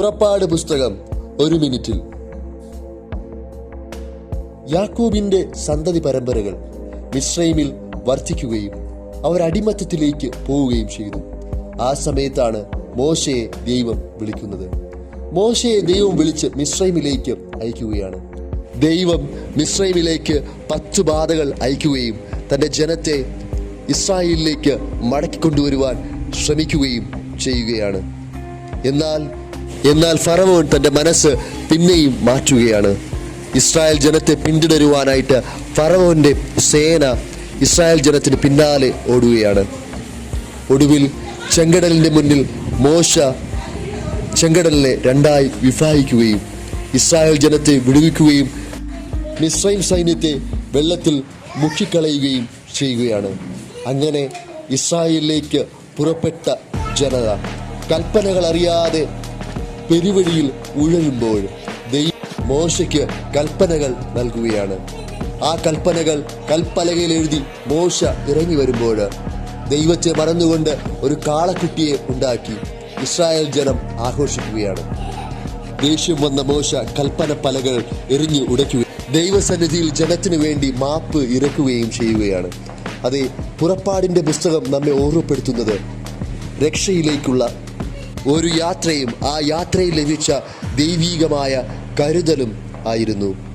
പുറപ്പാട് പുസ്തകം ഒരു മിനിറ്റിൽ. യാക്കോബിന്റെ സന്തതി പരമ്പരകൾ മിശ്രൈമിൽ വർദ്ധിക്കുകയും അടിമത്തത്തിലേക്ക് പോവുകയും ചെയ്തു. ആ സമയത്താണ് മോശയെ ദൈവം വിളിക്കുന്നത്. മോശയെ ദൈവം വിളിച്ച് മിശ്രൈമിലേക്ക് അയക്കുകയാണ്. ദൈവം മിശ്രൈമിലേക്ക് പത്ത് ബാധകൾ അയക്കുകയും തന്റെ ജനത്തെ ഇസ്രായേലിലേക്ക് മടക്കിക്കൊണ്ടുവരുവാൻ ശ്രമിക്കുകയും ചെയ്യുകയാണ്. എന്നാൽ എന്നാൽ ഫറവോൻ തന്റെ മനസ്സ് പിന്നെയും മാറ്റുകയാണ്. ഇസ്രായേൽ ജനത്തെ പിന്തുടരുവാനായിട്ട് ഫറവോന്റെ സേന ഇസ്രായേൽ ജനത്തിന് പിന്നാലെ ഓടുകയാണ്. ഒടുവിൽ ചെങ്കടലിന്റെ മുന്നിൽ മോശ ചെങ്കടലിനെ രണ്ടായി വിഭാഗിക്കുകയും ഇസ്രായേൽ ജനത്തെ വിടുവിക്കുകയും മിസ്രൈം സൈന്യത്തെ വെള്ളത്തിൽ മുക്കിക്കളയുകയും ചെയ്യുകയാണ്. അങ്ങനെ ഇസ്രായേലിലേക്ക് പുറപ്പെട്ട ജനത കൽപ്പനകൾ അറിയാതെ പെരുവഴിയിൽ ഉഴലുമ്പോൾ ദൈവം മോശയ്ക്ക് കൽപ്പനകൾ നൽകുകയാണ്. ആ കൽപ്പനകൾ കൽപ്പലകയിൽ എഴുതി മോശ ഇറങ്ങി വരുമ്പോൾ ദൈവത്തെ മറന്നുകൊണ്ട് ഒരു കാളക്കുട്ടിയെ ഉണ്ടാക്കി ഇസ്രായേൽ ജനം ആഘോഷിക്കുകയാണ്. ദേഷ്യം വന്ന മോശ കൽപ്പന പലകൾ എറിഞ്ഞു ഉടയ്ക്കുക ദൈവസന്നിധിയിൽ ജനത്തിനു വേണ്ടി മാപ്പ് ഇറക്കുകയും ചെയ്യുകയാണ്. അതെ പുറപ്പാടിന്റെ പുസ്തകം നമ്മെ ഓർമ്മപ്പെടുത്തുന്നത് രക്ഷയിലേക്കുള്ള ഒരു യാത്രയും ആ യാത്രയിൽ ലഭിച്ച ദൈവീകമായ കരുതലും ആയിരുന്നു.